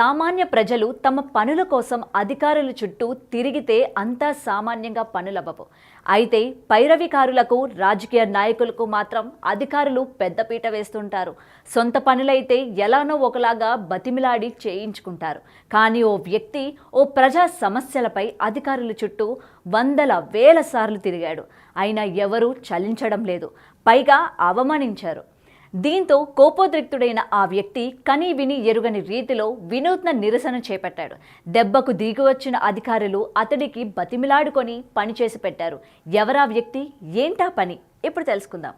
సామాన్య ప్రజలు తమ పనుల కోసం అధికారుల చుట్టూ తిరిగితే అంతా సామాన్యంగా పనులవ్వవు. అయితే పైరవికారులకు రాజకీయ నాయకులకు మాత్రం అధికారులు పెద్దపీట వేస్తుంటారు. సొంత పనులైతే ఎలానో ఒకలాగా బతిమిలాడి చేయించుకుంటారు. కానీ ఓ వ్యక్తి ఓ ప్రజా సమస్యలపై అధికారుల చుట్టూ వందల వేల సార్లు తిరిగాడు. అయినా ఎవరూ చలించడం లేదు. పైగా అవమానించారు. దీంతో కోపోద్రిక్తుడైన ఆ వ్యక్తి కని విని ఎరుగని రీతిలో వినూత్న నిరసన చేపట్టాడు. దెబ్బకు దిగివచ్చిన అధికారులు అతడికి బతిమిలాడుకొని పని చేసి పెట్టారు. ఎవరా వ్యక్తి? ఏంటా పని? ఇప్పుడు తెలుసుకుందాం.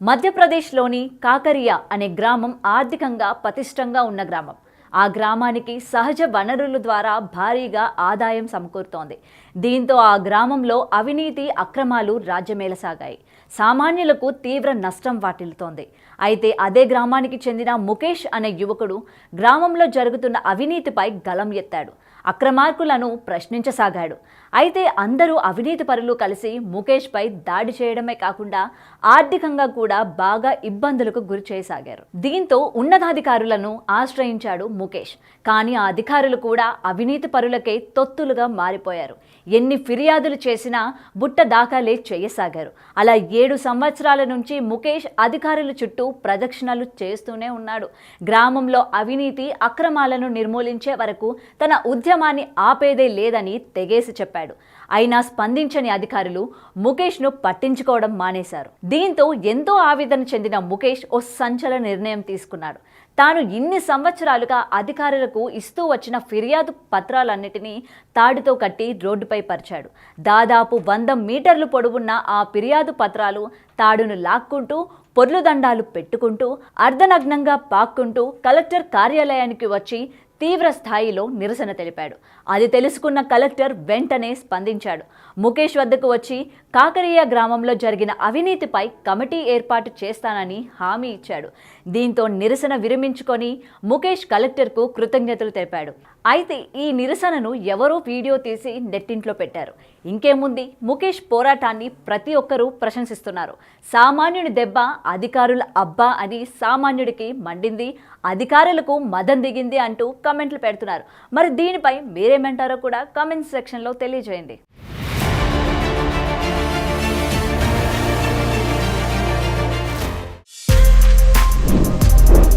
మధ్యప్రదేశ్లోని కాకరియా అనే గ్రామం ఆర్థికంగా పతిష్టంగా ఉన్న గ్రామం. ఆ గ్రామానికి సహజ వనరుల ద్వారా భారీగా ఆదాయం సమకూరుతోంది. దీంతో ఆ గ్రామంలో అవినీతి అక్రమాలు రాజ్యమేలసాగాయి. సామాన్యులకు తీవ్ర నష్టం వాటిల్లుతోంది. అయితే అదే గ్రామానికి చెందిన ముఖేష్ అనే యువకుడు గ్రామంలో జరుగుతున్న అవినీతిపై గలం ఎత్తాడు. అక్రమార్కులను ప్రశ్నించసాగాడు. అయితే అందరూ అవినీతి పరులు కలిసి ముఖేష్పై దాడి చేయడమే కాకుండా ఆర్థికంగా కూడా బాగా ఇబ్బందులకు గురి చేయసాగారు దీంతో ఉన్నతాధికారులను ఆశ్రయించాడు ముఖేష్. కానీ ఆ అధికారులు కూడా అవినీతి పరులకే తొత్తులుగా మారిపోయారు. ఎన్ని ఫిర్యాదులు చేసినా బుట్ట దాఖలే చేయసాగారు. అలా ఏడు సంవత్సరాల నుంచి ముఖేష్ అధికారుల చుట్టూ ప్రదక్షిణలు చేస్తూనే ఉన్నాడు. గ్రామంలో అవినీతి అక్రమాలను నిర్మూలించే వరకు తన ఉద్యమాన్ని ఆపేదే లేదని తెగేసి చెప్పాడు. అయినా స్పందించని అధికారులు ముఖేష్ను పట్టించుకోవడం మానేశారు. దీంతో ఎంతో ఆవేదన చెందిన ముఖేష్ ఓ సంచలన నిర్ణయం తీసుకున్నాడు. తాను ఇన్ని సంవత్సరాలుగా అధికారులకు ఇస్తూ వచ్చిన ఫిర్యాదు పత్రాలన్నిటినీ తాడుతో కట్టి రోడ్డుపై పరిచాడు. దాదాపు వంద మీటర్లు పొడవున్న ఆ ఫిర్యాదు పత్రాలు తాడును లాక్కుంటూ పొర్లుదండాలు పెట్టుకుంటూ అర్ధనగ్నంగా పాక్కుంటూ కలెక్టర్ కార్యాలయానికి వచ్చి తీవ్ర స్థాయిలో నిరసన తెలిపాడు. అది తెలుసుకున్న కలెక్టర్ వెంటనే స్పందించాడు. ముఖేష్ వద్దకు వచ్చి కాకరీయ గ్రామంలో జరిగిన అవినీతిపై కమిటీ ఏర్పాటు చేస్తానని హామీ ఇచ్చాడు. దీంతో నిరసన విరమించుకొని ముఖేష్ కలెక్టర్కు కృతజ్ఞతలు తెలిపాడు. అయితే ఈ నిరసనను ఎవరో వీడియో తీసి నెట్టింట్లో పెట్టారు. ఇంకేముంది? ముఖేష్ పోరాటాన్ని ప్రతి ఒక్కరూ ప్రశంసిస్తున్నారు. సామాన్యుడి దెబ్బ అధికారుల అబ్బా అని సామాన్యుడికి మండింది అధికారులకు మదం దిగింది అంటూ కమెంట్లు పెడుతున్నారు. మరి దీనిపై మీరేమంటారో కూడా కామెంట్ సెక్షన్లో తెలియజేయండి.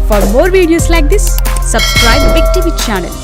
For more videos like this, subscribe Big TV channel.